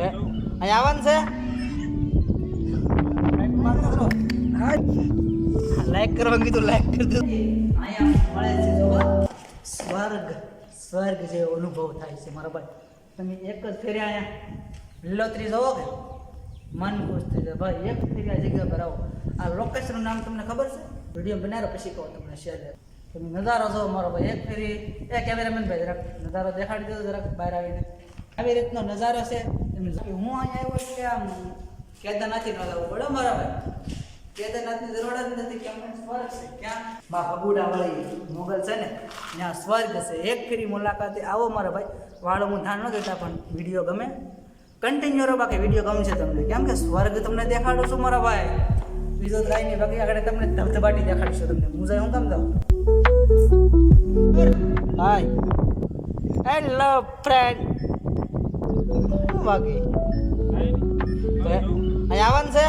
અહીં આવવાનું છે? લાઈક કરવા કીધું લાઈક કરી દો. મળે છે સ્વર્ગ સ્વર્ગ જેવો અનુભવ થાય છે મારા ભાઈ. તમે એક જ ફેરી અહીંયા. લીલોતરી જવો કે? મન ખુશ થઈ જાય. ભાઈ, એક ફેરી આ જગ્યા પર આવો. આ લોકેશનનું નામ તમને ખબર છે? વીડિયો બનાવ્યો પછી કહો તમને શેર તમે નજારો જોવો મારો ભાઈ. એક ફેરી, એ કેમેરામેન ભાઈ જરાક નજારો દેખાડી દો જરાક બહાર આવીને. આવી રીતનો નજારો છે. જો- હું અહીંયા આવ્યો એટલે આમ કેદારનાથથી ન લાવવું પડે ભાઈ. કેદારનાથની જરૂર જ નથી, કેમ અમને સ્વર્ગ છે. ક્યાં? બા બબુડા વાળી મોગલ છે ને, ત્યાં સ્વર્ગ છે. એક ફેરી મુલાકાતે આવો મારા ભાઈ. વાળો હું ધ્યાન ન દેતા પણ વીડિયો ગમે. કન્ટિન્યુ રહો, બાકી વીડિયો ગમશે તમને. કેમ કે સ્વર્ગ તમને દેખાડું છું મારા ભાઈ. બીજો તો કાંઈ નહીં બાકી આગળ તમને ધબધબાટી દેખાડીશું તમને. હું જાય હું કામ દઉં હાય. હેલો ફ્રેન્ડ અહીં આવવાનું છે?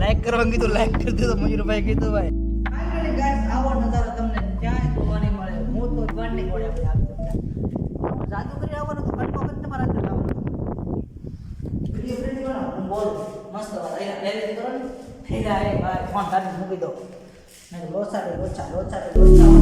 લાઈક કરવા કીધું લાઈક કરી દીધું મયુરભાઈ કીધું ભાઈ. ક્યાંય જોવાની મળે. હું તો જાદુ કરી આવવાનું બોલ મસ્ત ભાઈ, ફોન કાઢી મૂકી દો. 那个罗刹的罗刹，罗刹的罗刹。